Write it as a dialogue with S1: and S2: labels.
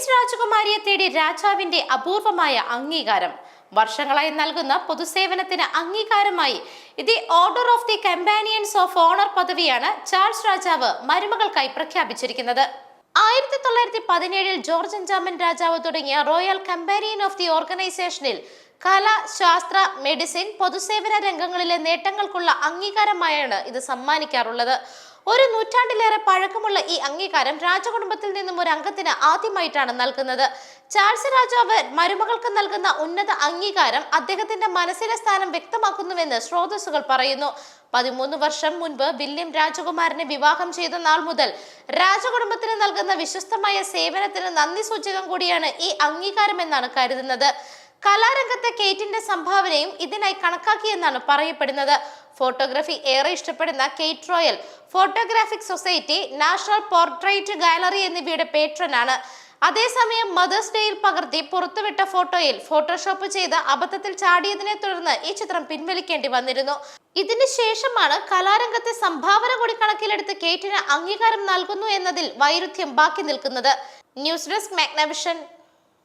S1: Miss രാജകുമാരിയെ തേടി രാജാവിന്റെ അപൂർവമായ അംഗീകാരം. വർഷങ്ങളായി നൽകുന്ന പൊതുസേവനത്തിന് അംഗീകാരമായി the order of the companions of honour പദവിയാണ് Charles രാജാവ് മരുമകൾക്കായി പ്രഖ്യാപിച്ചിരിക്കുന്നത്. ആയിരത്തി തൊള്ളായിരത്തി പതിനേഴിൽ ജോർജ് അഞ്ചാമൻ രാജാവ് തുടങ്ങിയ റോയൽ കമ്പാനിയൻ ഓഫ് ദി ഓർഗനൈസേഷനിൽ കല ശാസ്ത്ര മെഡിസിൻ പൊതുസേവന രംഗങ്ങളിലെ നേട്ടങ്ങൾക്കുള്ള അംഗീകാരമായാണ് ഇത് സമ്മാനിക്കാറുള്ളത്. ഒരു നൂറ്റാണ്ടിലേറെ പഴക്കമുള്ള ഈ അംഗീകാരം രാജകുടുംബത്തിൽ നിന്നും ഒരു അംഗത്തിന് ആദ്യമായിട്ടാണ് നൽകുന്നത്. ചാൾസ് രാജാവ് മരുമകൾക്ക് നൽകുന്ന ഉന്നത അംഗീകാരം അദ്ദേഹത്തിന്റെ മനസ്സിലെ സ്ഥാനം വ്യക്തമാക്കുന്നുവെന്ന് സ്രോതസ്സുകൾ പറയുന്നു. പതിമൂന്ന് വർഷം മുൻപ് വില്യം രാജകുമാരനെ വിവാഹം ചെയ്ത നാൾ മുതൽ രാജകുടുംബത്തിന് നൽകുന്ന വിശ്വസ്തമായ സേവനത്തിന് നന്ദി സൂചകം കൂടിയാണ് ഈ അംഗീകാരം എന്നാണ് കരുതുന്നത്. കലാരംഗത്തെ കേറ്റിന്റെ സംഭാവനയും ഇതിനായി കണക്കാക്കിയെന്നാണ് പറയപ്പെടുന്നത്. ഫോട്ടോഗ്രാഫി ഏറെ ഇഷ്ടപ്പെടുന്ന Kate Royal. Photographic Society National Portrait Gallery എന്നിവയുടെ പേട്രനാണ്. അതേസമയം മദേഴ്സ് ഡേയിൽ പകർത്തി പുറത്തുവിട്ട ഫോട്ടോയിൽ ഫോട്ടോഷോപ്പ് ചെയ്ത് അബദ്ധത്തിൽ ചാടിയതിനെ തുടർന്ന് ഈ ചിത്രം പിൻവലിക്കേണ്ടി വന്നിരുന്നു. ഇതിനു ശേഷമാണ് കലാരംഗത്തെ സംഭാവന കൂടി കണക്കിലെടുത്ത് കേറ്റിന് അംഗീകാരം നൽകുന്നു എന്നതിൽ വൈരുദ്ധ്യം ബാക്കി നിൽക്കുന്നത്. News desk Magnavision.